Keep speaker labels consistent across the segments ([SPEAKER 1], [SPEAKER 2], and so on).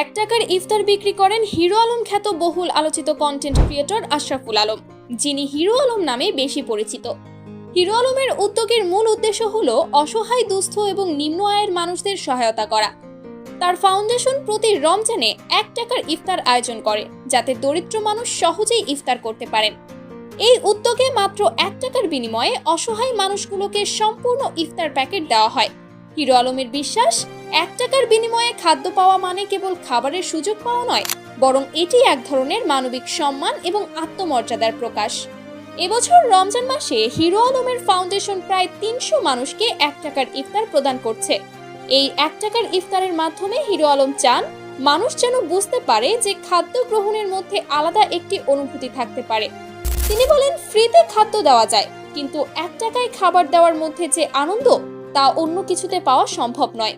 [SPEAKER 1] এক টাকার ইফতার বিক্রি করেন হিরো আলম খ্যাত বহুল আলোচিত কন্টেন্ট ক্রিয়েটর আশরাফুল আলম, যিনি হিরো আলম নামে বেশি পরিচিত। হিরো আলমের উদ্যোগের মূল উদ্দেশ্য হল অসহায়, দুস্থ এবং নিম্ন আয়ের মানুষদের সহায়তা করা। তার ফাউন্ডেশন প্রতি রমজানে এক টাকার ইফতার আয়োজন করে, যাতে দরিদ্র মানুষ সহজেই ইফতার করতে পারেন। এই উদ্যোগে মাত্র এক টাকার বিনিময়ে অসহায় মানুষগুলোকে সম্পূর্ণ ইফতার প্যাকেট দেওয়া হয়। হিরো আলমের বিশ্বাস, এক টাকার বিনিময়ে খাদ্য পাওয়া মানে কেবল খাবারের সুযোগ পাওয়া নয়, বরং এটি এক ধরনের মানবিক সম্মান এবং আত্মমর্যাদার প্রকাশ। এবছর রমজান মাসে হিরো আলমের ফাউন্ডেশন প্রায় তিনশো মানুষকে এক টাকার ইফতার প্রদান করছে। এই এক টাকার ইফতারের মাধ্যমে হিরো আলম চান, মানুষ যেন বুঝতে পারে যে খাদ্য গ্রহণের মধ্যে আলাদা একটি অনুভূতি থাকতে পারে। তিনি বলেন, ফ্রিতে খাদ্য দেওয়া যায়, কিন্তু এক টাকায় খাবার দেওয়ার মধ্যে যে আনন্দ তা অন্য কিছুতে পাওয়া সম্ভব নয়।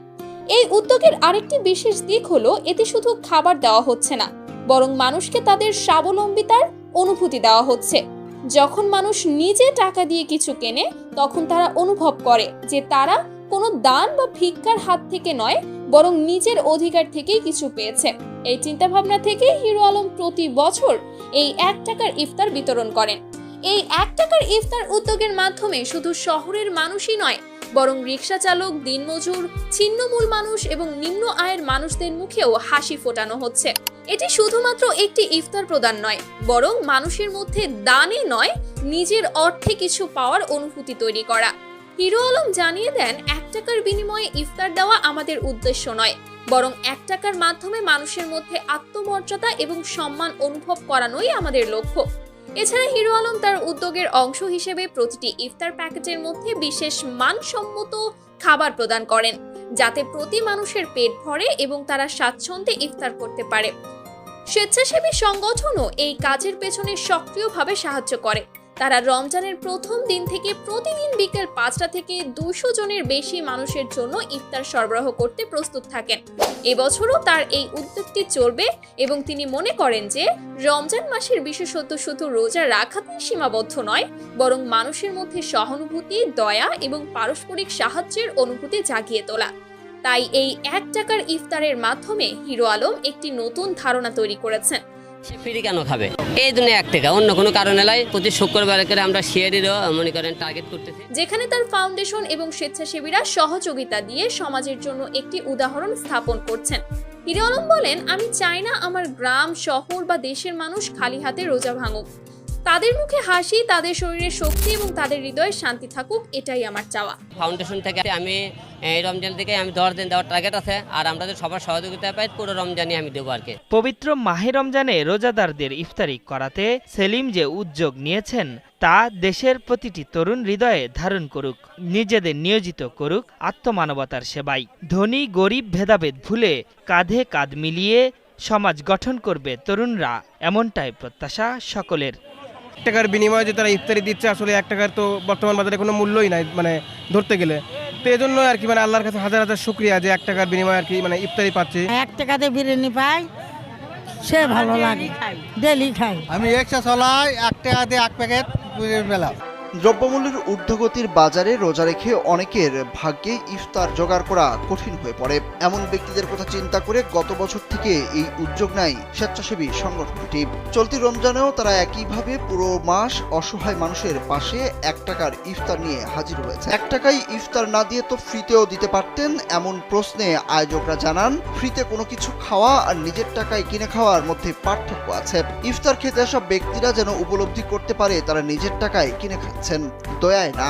[SPEAKER 1] এই উদ্যোগের আরেকটি বিশেষ দিক হলো, এতে শুধু খাবার দেওয়া হচ্ছে না, বরং মানুষকে তাদের স্বাবলম্বিতার অনুভূতি দেওয়া হচ্ছে। যখন মানুষ নিজে টাকা দিয়ে কিছু কেনে, তখন তারা অনুভব করে যে তারা কোনো দান বা ভিক্ষার হাত থেকে নয়, বরং নিজের অধিকার থেকেই কিছু পেয়েছে। এই চিন্তাভাবনা থেকে হিরো আলম প্রতি বছর এই এক টাকার ইফতার বিতরণ করেন। এই এক টাকার ইফতার উদ্যোগের মাধ্যমে শুধু শহরের মানুষই নয় বরং রিক্সা চালক, দিনমজুর, ছিন্নমূল মানুষ এবং নিম্ন আয়ের মানুষদের মুখেও হাসি ফোটানো হচ্ছে। এটি শুধুমাত্র একটি ইফতার প্রদান নয়, বরং মানুষের মধ্যে দানে নয়, নিজের অর্থে কিছু পাওয়ার অনুভূতি তৈরি করা। হিরো আলম জানিয়ে দেন, এক টাকার বিনিময়ে ইফতার দেওয়া আমাদের উদ্দেশ্য নয়, বরং এক টাকার মাধ্যমে মানুষের মধ্যে আত্মমর্যাদা এবং সম্মান অনুভব করানোই আমাদের লক্ষ্য। এছাড়া হিরো আলম তার উদ্যোগের অংশ হিসেবে প্রতিটি ইফতার প্যাকেটের মধ্যে বিশেষ মানসম্মত খাবার প্রদান করেন, যাতে প্রতি মানুষের পেট ভরে এবং তারা স্বাচ্ছন্দ্যে ইফতার করতে পারে। স্বেচ্ছাসেবী সংগঠনও এই কাজের পেছনে সক্রিয়ভাবে সাহায্য করে। তারা রমজানের প্রথম দিন থেকে প্রতিদিন বিকেল পাঁচটা থেকে দুশো জনের বেশি মানুষের জন্য ইফতার সরবরাহ করতে প্রস্তুত থাকেন। এবছরও তার এই উদ্যোগটি চলবে এবং তিনি মনে করেন যে রমজান মাসের বিশেষত্ব শুধু রোজা রাখাতেই সীমাবদ্ধ নয়, বরং মানুষের মধ্যে সহানুভূতি, দয়া এবং পারস্পরিক সাহায্যের অনুভূতি জাগিয়ে তোলা। তাই এই এক টাকার ইফতারের মাধ্যমে হিরো আলম একটি নতুন ধারণা তৈরি করেছেন।
[SPEAKER 2] ফ্রি কেন খাবে? এই জন্য এক টাকা অন্য কোনো কারণে লাই প্রতি শুক্রবার করে আমরা শেয়ারেরও, মনে করেন টার্গেট করতেছি।
[SPEAKER 1] যেখানে তার ফাউন্ডেশন এবং স্বেচ্ছাসেবীরা সহযোগিতা দিয়ে সমাজের জন্য একটি উদাহরণ স্থাপন করছেন। হিরে আলম বলেন, আমি চাই না আমার গ্রাম, শহর বা দেশের মানুষ খালি হাতে রোজা ভাঙুক। তাদের মুখে হাসি তাদের শরীরে শক্তি এবং তাদের হৃদয়ে শান্তি থাকুক এটাই আমার চাওয়া।
[SPEAKER 2] ফাউন্ডেশন থেকে আমি এই রমজান থেকে আমি দশ দিন দেওয়ার টার্গেট আছে আর আমরা যদি সবার সহযোগিতা পাই পুরো রমজানই আমি দেবো আর কি
[SPEAKER 3] পবিত্র মাহে রমজানে রোজাদারদের ইফতারি করাতে সেলিম যে উদ্যোগ নিয়েছেন তা দেশের প্রতিটি তরুণ হৃদয়ে ধারণ করুক নিজেদের নিয়োজিত করুক আত্মমানবতার সেবায় ধনী গরিব ভেদাভেদ ভুলে কাঁধে কাঁধ মিলিয়ে সমাজ গঠন করবে তরুণরা এমনটাই প্রত্যাশা সকলের।
[SPEAKER 4] টাকার বিনিময়ে যে তারা ইফতারি দিচ্ছে আসলে এক টাকার তো বর্তমান বাজারে কোনো মূল্যই নাই মানে ধরতে গেলে। তো এই জন্য আর কি মানে আল্লাহর কাছে হাজার হাজার শুক্রিয়া যে এক টাকার বিনিময়ে আর কি মানে ইফতারি পাচ্ছি।
[SPEAKER 5] এক টাকাতে বিরিয়ানি পাই সে ভালো লাগে। ডেলি খাই।
[SPEAKER 6] আমি একশো চলাই এক টাকাতে দিয়ে এক প্যাকেট মেলা
[SPEAKER 7] দ্রব্যমূল্যের ঊর্ধ্বগতির বাজারে রোজা রেখে অনেকের ভাগ্যে ইফতার জোগাড় করা কঠিন হয়ে পড়ে। এমন ব্যক্তিদের কথা চিন্তা করে গত বছর থেকে এই উদ্যোগ নেয় স্বেচ্ছাসেবী সংগঠনটি চলতি রমজানেও তারা একইভাবে পুরো মাস অসহায় মানুষের পাশে এক টাকার ইফতার নিয়ে হাজির হয়েছে। এক টাকায় ইফতার না দিয়ে তো ফ্রিতেও দিতে পারতেন এমন প্রশ্নে আয়োজকরা জানান, ফ্রিতে কোনো কিছু খাওয়া আর নিজের টাকায় কিনে খাওয়ার মধ্যে পার্থক্য আছে। ইফতার খেতে আসা ব্যক্তিরা যেন উপলব্ধি করতে পারে তারা নিজের টাকায় কিনে খাচ্ছেন দয়ায় না